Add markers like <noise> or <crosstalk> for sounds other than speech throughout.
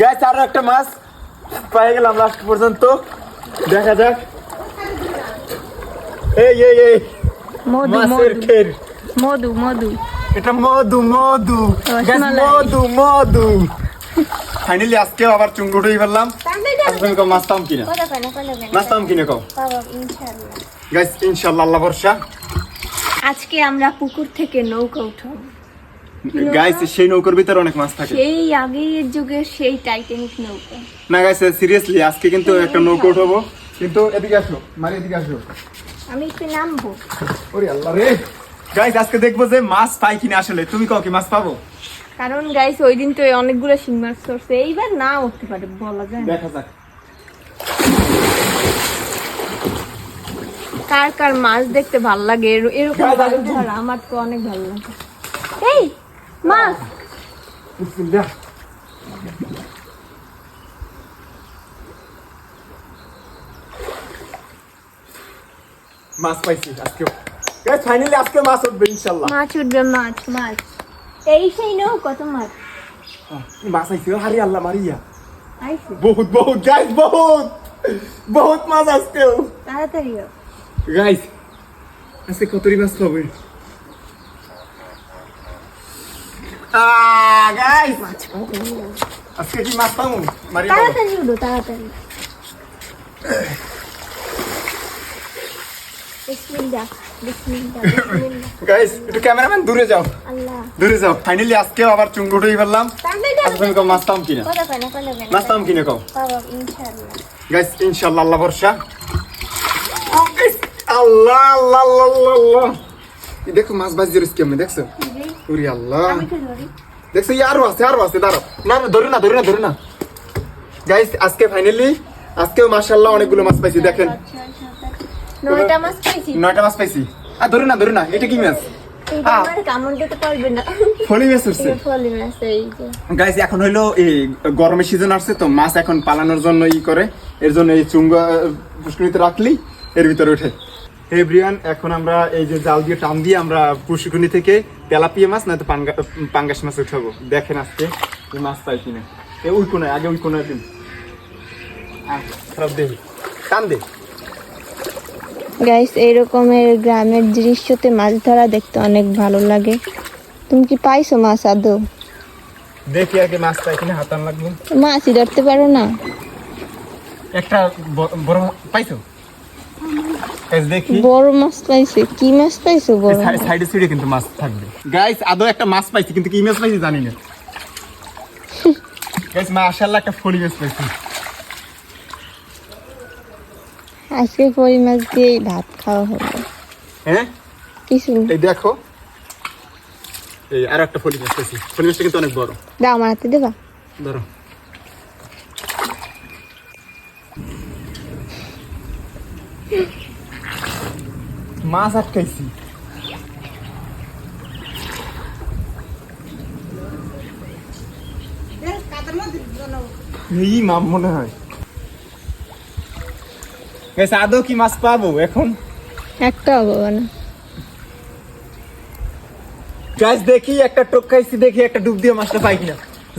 Gas আরও একটা মাছ পেয়ে গেলাম লাস্ট পর্যন্ত। দেখা যাক। এই এই এই। মধু মধু। মধু মধু। এটা মধু মধু। মধু মধু। ফাইনালি আজকে আবার ফেললাম। আজকে তুমি কও মাছ পাম কিনা? মাছ পাম কিনা কও? গাইস ইনশাআল্লাহ আল্লাহ ভরসা। আজকে আমরা পুকুর থেকে নৌকা উঠাবো। গাইস সেই নৌকার ভিতরে অনেক মাছ থাকে। সেই আগের যুগের সেই টাইটানিক নৌকা। না গাইস সিরিয়াসলি আজকে কিন্তু একটা নৌকা। উঠাবো। কিন্তু এদিকে আসো মারি এদিকে আসো। আমি একটু নামবো। ওরে আল্লাহ রে। গাইস আজকে দেখব যে মাছ পাই কিনা আসলে। তুমি কাও কি মাছ পাবো? কারণ গাইস ওই দিন তো অনেকগুলো শিং মাছ ধরছে। এইবার না উঠতে পারে বলা যায় দেখা যাক। কার কার মাছ দেখতে ভালো লাগে এরকম আমার তো অনেক ভালো লাগে। এই মাছ বিসমিল্লাহ মাছ পাইছি আজকে গাইস ফাইনালি আজকে মাছ উঠবে ইনশাআল্লাহ মাছ উঠবে মাছ মাছ এই সেই নৌ কত মাছ মাছ আইছে হারি আল্লাহ মারিয়া আইছে বহুত বহুত গাইস বহুত বহুত মাছ আজকে তাড়াতাড়ি হোক। গাইস আজকে কতরি মাছ পাবে গাইস। আজকে কি মাছ পাবো। তাড়াতাড়ি উঠো তাড়াতাড়ি গাইস একটু ক্যামেরাম্যান দূরে যাও. দূরে যাও. ফাইনালি আজকে আবার চুঙ্গুটই ফেললাম তাড়াতাড়ি আজকে কও মাছ পাম কিনা মাছ পাম কিনা ইনশাআল্লাহ গাইস ইনশাআল্লাহ আল্লাহ ভরসা আল্লাহ আল্লাহ আল্লাহ আল্লাহ, দেখো মাছ বাজি ধরেছি কেমন দেখছ ওরে আল্লাহ। দেখছ আরও আছে আরও আছে দাঁড়াও। না না ধরে না ধরে না ধরে না। গাইস আজকে ফাইনালি আজকেও মাশাআল্লাহ অনেকগুলো মাছ পাইছি দেখেন। নয়টা মাছ পাইছি? নয়টা মাছ পাইছি। আর ধরে না ধরে না এটা কি মাছ? এখন হইল এই গরমের সিজন আসছে তো মাছ এখন পালানোর জন্য ই করে। এর জন্য এই চুঙ্গা পুষ্করিতে রাখলি এর ভিতরে ওঠে এভরিওয়ান এখন আমরা এই যে জাল দিয়ে টান দিয়ে আমরা পুষ্করণী থেকে তেলাপিয়া মাছ নয়তো পাঙ্গা পাঙ্গাস মাছ উঠাবো। দেখেন আজকে এই মাছ পাই কিনা। এ ওই কোনায় আগে ওই কোনায় দিন। খারাপ দে টান দে। গাইস এইরকমের গ্রামের দৃশ্যতে মাছ ধরা দেখতে অনেক ভালো লাগে। তুমি কি পাইছো মাছ আদৌ? দেখি আগে মাছ পাই কিনা হাতান লাগবে। মাছই ধরতে পারো না। একটা বড় পাইছো? গাইস দেখি। বড় মাছ পাইছে। কি মাছ পাইছো বড় সাইডে সাইডে কিন্তু মাছ থাকবে। গাইস আদৌ একটা মাছ পাইছি কিন্তু কি মাছ পাইছি জানি না। <laughs> গাইস মাশাআল্লাহ একটা মাছ পাইছি। আজকে কই মাছ দিয়েই ভাত খাওয়া হলো। হ্যাঁ? কিছু এই দেখো। এই আর একটা ফলি মাছ পাইছি। ফলি মাছটা কিন্তু অনেক বড়। দাও আমার হাতে দেবা? ধরো। মাছ আটকাইছি। এই মাম মনে হয়। গেছে আদৌ কি মাছ পাবো এখন? একটা হবে না। গাছ দেখি একটা টোক খাইছি দেখি একটা ডুব দিয়ে মাছটা পাই কিনা।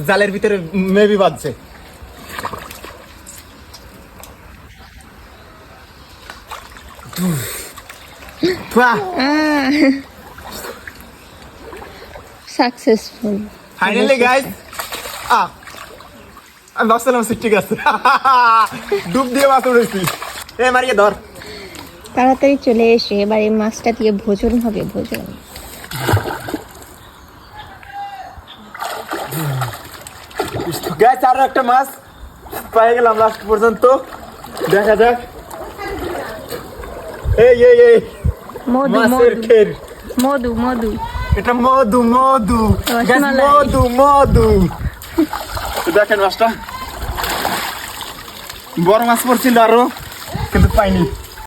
জালের ভিতরে মেবি বাজছে। সাকসেসফুল ফাইনালি গাইস আ আমি ভাবছিলাম সে ঠিক আছে ডুব দিয়ে মাছ উঠেছি এ মারিয়ে ধর। তাড়াতাড়ি চলে এসে এবার এই মাছটা দিয়ে ভোজন হবে ভোজন। গাইস আরও একটা মাছ পেয়ে গেলাম লাস্ট পর্যন্ত। দেখা যাক। এই এই এই। মধু মধু। মধু এটা মধু মধু। মধু মধু। দেখেন মাছটা। বড় মাছ পড়ছিল আরও কিন্তু পাইনি।